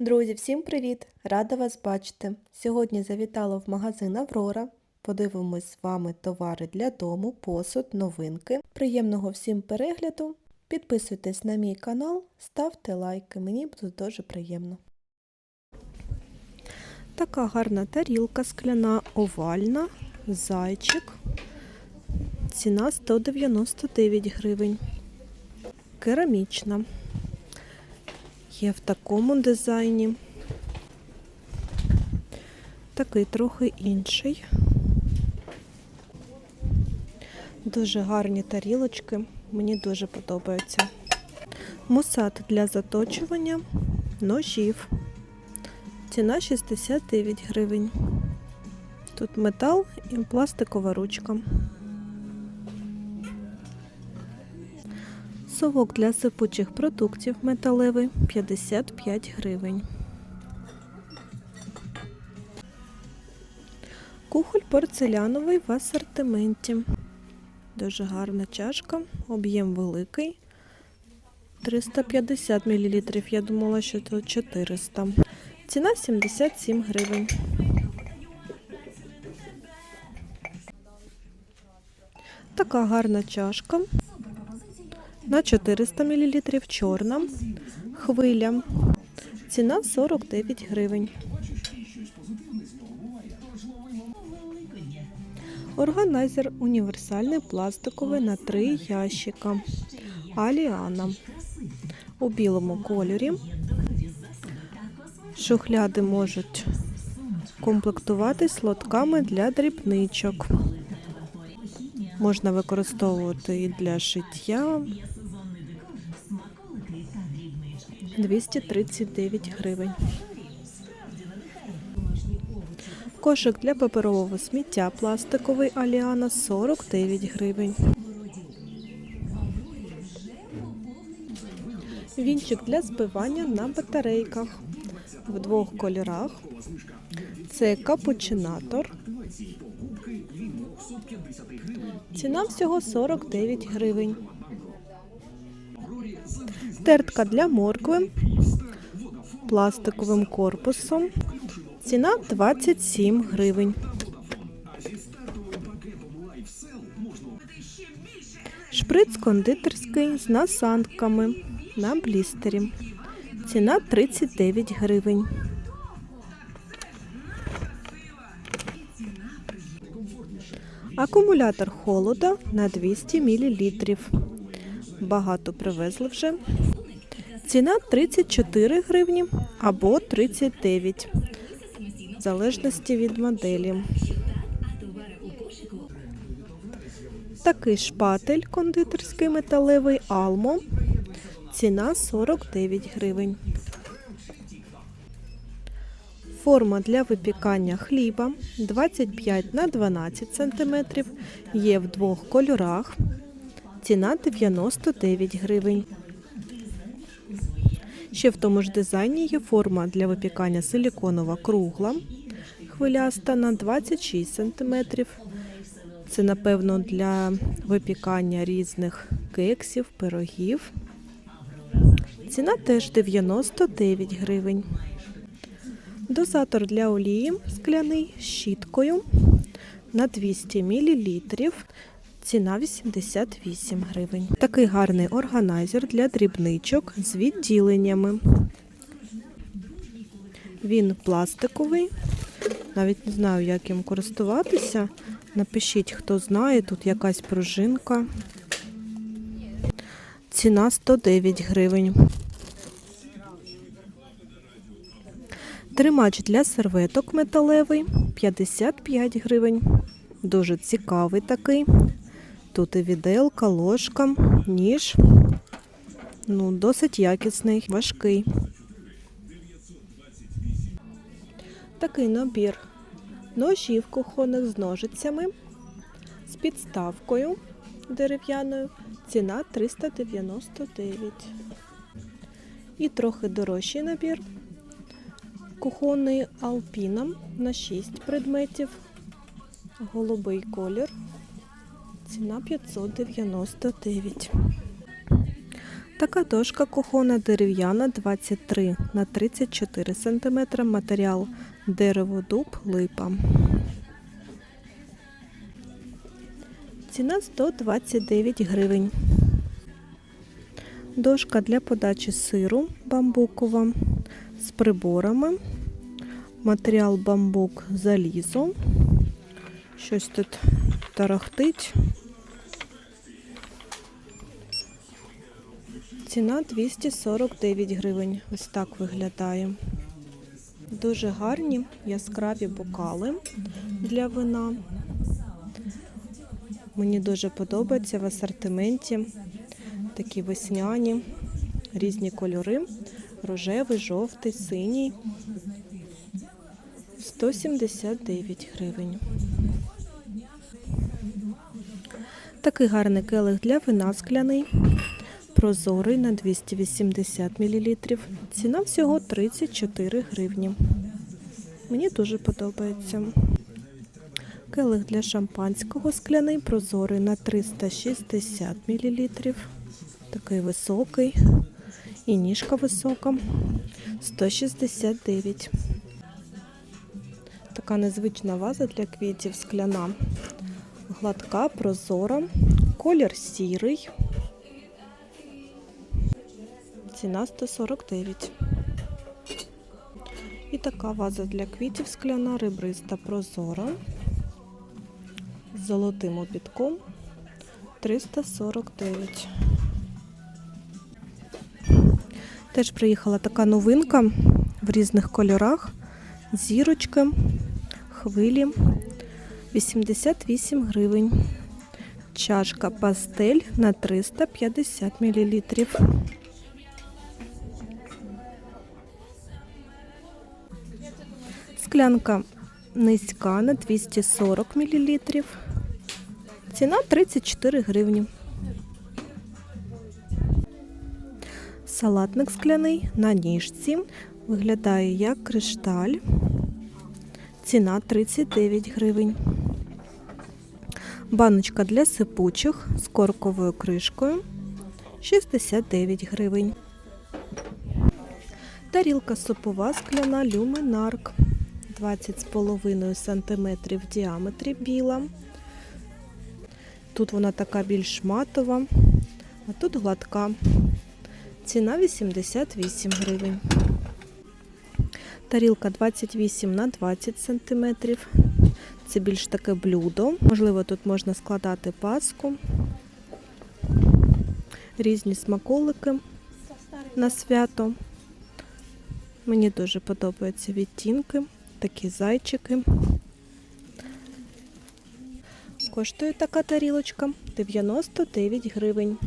Друзі, всім привіт! Рада вас бачити! Сьогодні завітала в магазин Аврора. Подивимось з вами товари для дому, посуд, новинки. Приємного всім перегляду! Підписуйтесь на мій канал, ставте лайки, мені буде дуже приємно. Така гарна тарілка скляна, овальна, зайчик. Ціна 199 гривень. Керамічна. Є в такому дизайні. Такий трохи інший. Дуже гарні тарілочки. Мені дуже подобаються. Мусат для заточування ножів. Ціна 69 гривень. Тут метал і пластикова ручка. Совок для сипучих продуктів металевий 55 гривень. Кухоль порцеляновий в асортименті. Дуже гарна чашка, об'єм великий. 350 мл. Я думала, що тут 400. Ціна 77 гривень. Така гарна чашка на 400 мл чорна. Хвиля. Ціна 49 гривень. Органайзер універсальний пластиковий на 3 ящика. Аліана. У білому кольорі. Шухляди можуть комплектуватись лотками для дрібничок. Можна використовувати і для шиття. 239 гривень. Кошик для паперового сміття пластиковий Аліана 49 гривень. Вінчик для збивання на батарейках в двох кольорах. Це капучинатор. Ціна всього 49 гривень. Тертка для моркви пластиковим корпусом. Ціна 27 гривень. Шприц кондитерський з насадками на блістері. Ціна 39 гривень. Акумулятор холода на 200 мл. Багато привезли вже. Ціна 34 гривні або 39, в залежності від моделі. Такий шпатель кондитерський металевий Алмо. Ціна 49 гривень. Форма для випікання хліба 25 на 12 см. Є в двох кольорах. Ціна 99 гривень. Ще в тому ж дизайні є форма для випікання силіконова кругла, хвиляста на 26 см. Це, напевно, для випікання різних кексів, пирогів. Ціна теж 99 гривень. Дозатор для олії скляний з щіткою на 200 мл. Ціна 88 гривень. Такий гарний органайзер для дрібничок з відділеннями. Він пластиковий. Навіть не знаю, як їм користуватися. Напишіть, хто знає, тут якась пружинка. Ціна 109 гривень. Тримач для серветок металевий 55 гривень. Дуже цікавий такий. Тут і віделка, ложка, ніж. Ну, досить якісний, важкий. Такий набір ножів кухонних з ножицями, з підставкою дерев'яною. Ціна 399. І трохи дорожчий набір. Кухонний Алпіна на 6 предметів. Голубий колір. Ціна 599. Така дошка кухона дерев'яна 23 на 34 см. Матеріал дерево дуб липа. Ціна 129 гривень. Дошка для подачі сиру бамбукова з приборами. Матеріал бамбук залізо. Щось тут тарахтить. Ціна 249 гривень. Ось так виглядає. Дуже гарні яскраві бокали для вина. Мені дуже подобається в асортименті такі весняні, різні кольори. Рожевий, жовтий, синій. 179 гривень. Такий гарний келих для вина скляний. Прозорий на 280 мл. Ціна всього 34 гривні. Мені дуже подобається. Келих для шампанського скляний прозорий на 360 мл. Такий високий. І ніжка висока. 169. Така незвична ваза для квітів скляна. Гладка, прозора. Колір сірий. Ціна 149. І така ваза для квітів скляна, ребриста прозора. З золотим обідком 349. Теж приїхала така новинка в різних кольорах. Зірочки, хвилі 88 гривень. Чашка пастель на 350 мл. Склянка низька на 240 мл. Ціна 34 гривні. Салатник скляний на ніжці. Виглядає як кришталь. Ціна 39 гривень. Баночка для сипучих з корковою кришкою 69 гривень. Тарілка супова скляна люминарк 20,5 см в діаметрі біла. Тут вона така більш матова, а тут гладка. Ціна 88 гривень. Тарілка 28 на 20 см. Це більш таке блюдо. Можливо, тут можна складати паску, різні смаколики на свято. Мені дуже подобаються відтінки, такі зайчики. Коштує така тарілочка 99 гривень.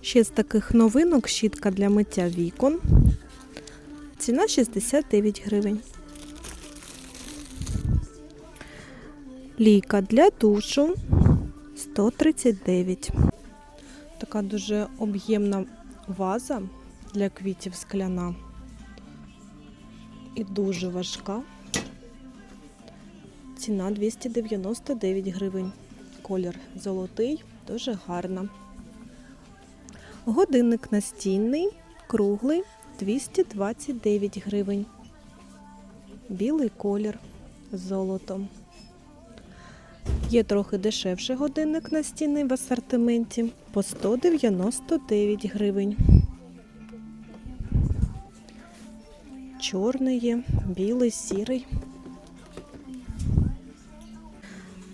Ще з таких новинок щітка для миття вікон. Ціна 69 гривень. Лійка для душу 139. Така дуже об'ємна ваза для квітів скляна. І дуже важка. Ціна 299 гривень. Колір золотий, дуже гарна. Годинник настінний, круглий 229 гривень. Білий колір з золотом. Є трохи дешевший годинник настінний в асортименті по 199 гривень. Чорний є, білий, сірий.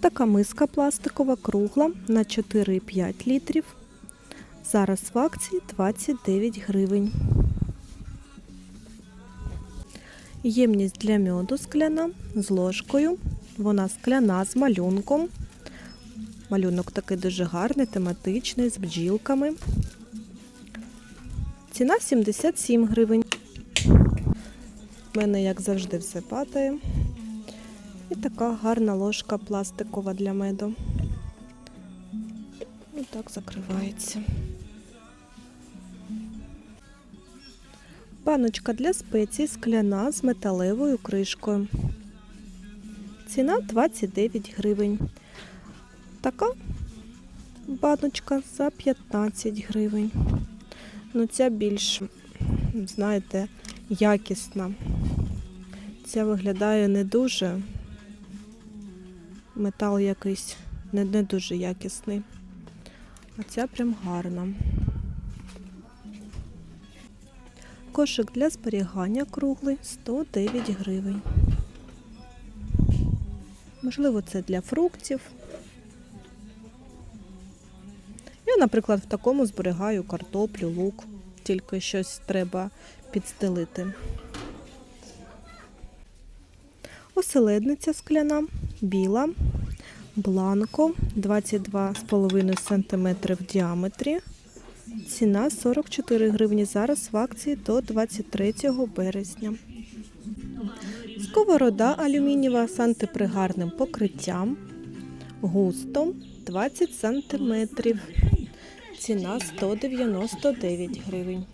Така миска пластикова кругла на 4,5 літрів. Зараз в акції 29 гривень. Ємність для мьоду скляна з ложкою. Вона скляна з малюнком. Малюнок такий дуже гарний, тематичний, з бджілками. Ціна 77 гривень. У мене, як завжди, все падає. І така гарна ложка пластикова для меду. Ось так закривається. Баночка для спецій скляна з металевою кришкою. Ціна 29 гривень. Така баночка за 15 гривень. Ну, ця більш, знаєте, якісна. Ця виглядає не дуже. Метал якийсь не, не дуже якісний. А ця прям гарна. Кошик для зберігання круглий 109 гривень. Можливо, це для фруктів. Я, наприклад, в такому зберігаю картоплю, лук, тільки щось треба підстелити. Оселедниця скляна, біла, бланко 22,5 см в діаметрі. Ціна 44 гривні. Зараз в акції до 23 березня. Сковорода алюмінієва з антипригарним покриттям. Густо 20 см. Ціна 199 гривень.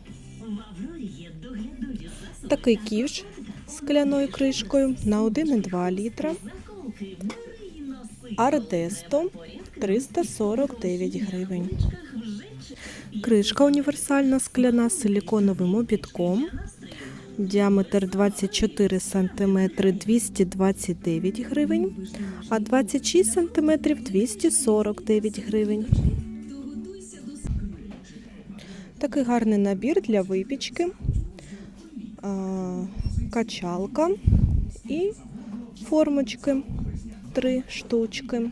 Такий ківш скляною кришкою на 1,2 літра. Ардесто 349 гривень. Кришка універсальна скляна з силіконовим обідком. Діаметр 24 см 229 гривень, а 26 см 249 гривень. Такий гарний набір для випічки, качалка і формочки 3 штучки.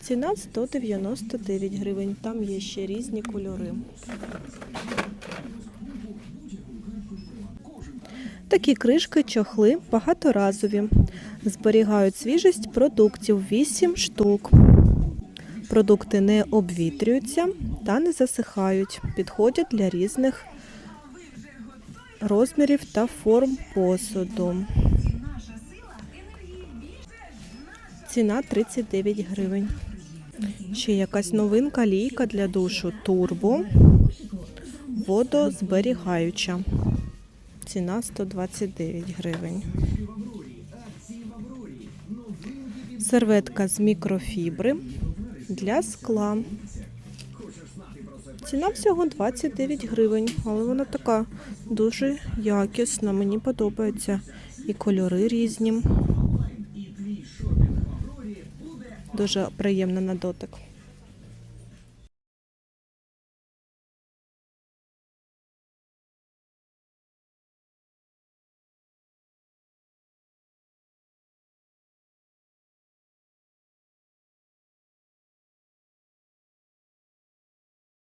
Ціна 199 гривень. Там є ще різні кольори. Такі кришки, чохли багаторазові. Зберігають свіжість продуктів 8 штук. Продукти не обвітрюються та не засихають. Підходять для різних розмірів та форм посуду. Ціна 39 гривень. Ще якась новинка лійка для душу турбо водозберігаюча. Ціна 129 гривень. Серветка з мікрофібри для скла. Ціна всього 29 гривень, але вона така дуже якісна. Мені подобається. І кольори різні. Дуже приємна на дотик.